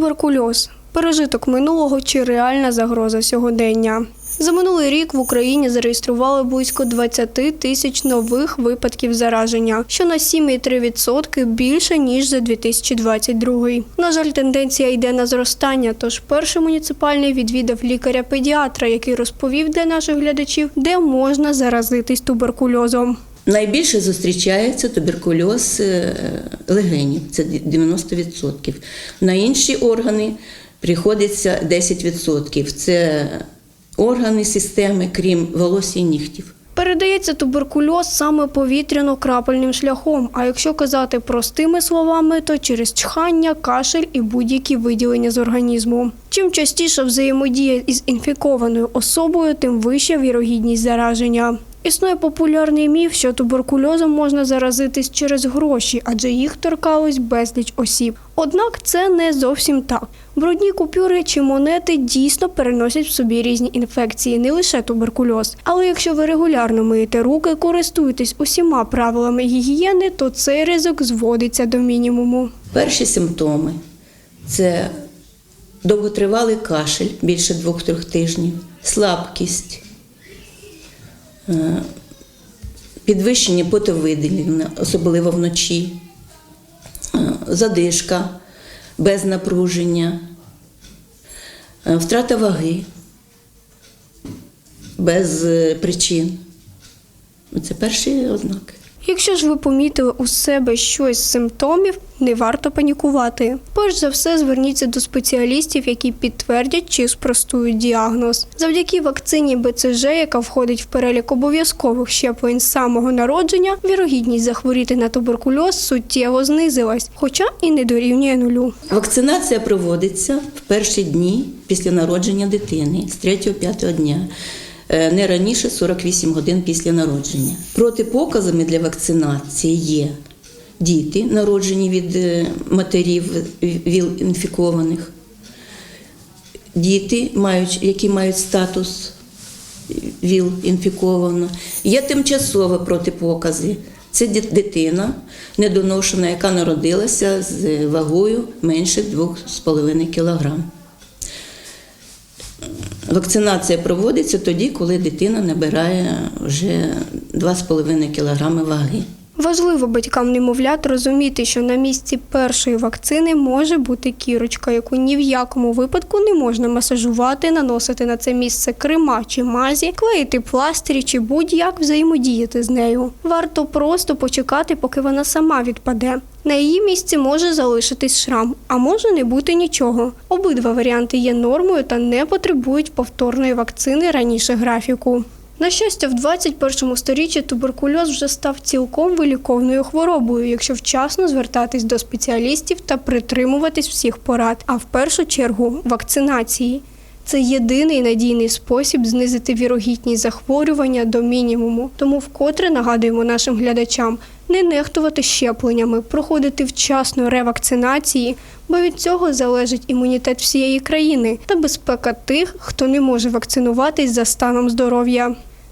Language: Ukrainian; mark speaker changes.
Speaker 1: Туберкульоз пережиток минулого чи реальна загроза сьогодення. За минулий рік в Україні зареєстрували близько 20 тисяч нових випадків зараження, що на 7,3% більше ніж за 2022. На жаль, тенденція йде на зростання. Тож перший муніципальний відвідав лікаря-педіатра, який розповів для наших глядачів, де можна заразитись туберкульозом.
Speaker 2: Найбільше зустрічається туберкульоз е, легенів, це 90%. На інші органи приходиться 10%. Це органи системи, крім волосся і нігтів.
Speaker 1: Передається туберкульоз саме повітряно-крапельним шляхом. А якщо казати простими словами, то через чхання, кашель і будь-які виділення з організму. Чим частіше взаємодія із інфікованою особою, тим вища вірогідність зараження. Існує популярний міф, що туберкульозом можна заразитись через гроші, адже їх торкалось безліч осіб. Однак це не зовсім так. Брудні купюри чи монети дійсно переносять в собі різні інфекції, не лише туберкульоз. Але якщо ви регулярно миєте руки, користуєтесь усіма правилами гігієни, то цей ризик зводиться до мінімуму.
Speaker 2: Перші симптоми це довготривалий кашель більше 2-3 тижнів, слабкість, підвищення потовиділення, особливо вночі, е, задишка без напруження, е, втрата ваги без е, причин. Це перші ознаки.
Speaker 1: Якщо ж ви помітили у себе щось з симптомів, не варто панікувати. Перш за все, зверніться до спеціалістів, які підтвердять чи спростують діагноз. Завдяки вакцині БЦЖ, яка входить в перелік обов'язкових щеплень з самого народження, вірогідність захворіти на туберкульоз суттєво знизилась, хоча і не дорівнює нулю.
Speaker 2: Вакцинація проводиться в перші дні після народження дитини з 3-5 дня. Е, Не раніше 48 годин після народження. Протипоказами для вакцинації є діти, народжені від е, матерів ВІЛ-інфікованих, діти, які мають статус ВІЛ-інфіковано. Є тимчасові протипокази. Це дитина недоношена, яка народилася з вагою менше 2,5 кг. Вакцинація проводиться тоді, коли дитина набирає вже 2,5 кг ваги.
Speaker 1: Важливо батькам немовлят розуміти, що на місці першої вакцини може бути кірочка, яку ні в якому випадку не можна масажувати, наносити на це місце крема чи мазі, клеїти пластирі чи будь-як взаємодіяти з нею. Варто просто почекати, поки вона сама відпаде. На її місці може залишитись шрам, а може не бути нічого. Обидва варіанти є нормою та не потребують повторної вакцини раніше графіку. На щастя, в 21 сторіччі туберкульоз вже став цілком виліковною хворобою, якщо вчасно звертатись до спеціалістів та притримуватись всіх порад, а в першу чергу вакцинації. Це єдиний надійний спосіб знизити вірогідність захворювання до мінімуму. Тому вкотре нагадуємо нашим глядачам не нехтувати щепленнями, проходити вчасно ревакцинації, бо від цього залежить імунітет всієї країни та безпека тих, хто не може вакцинуватись за станом здоров'я.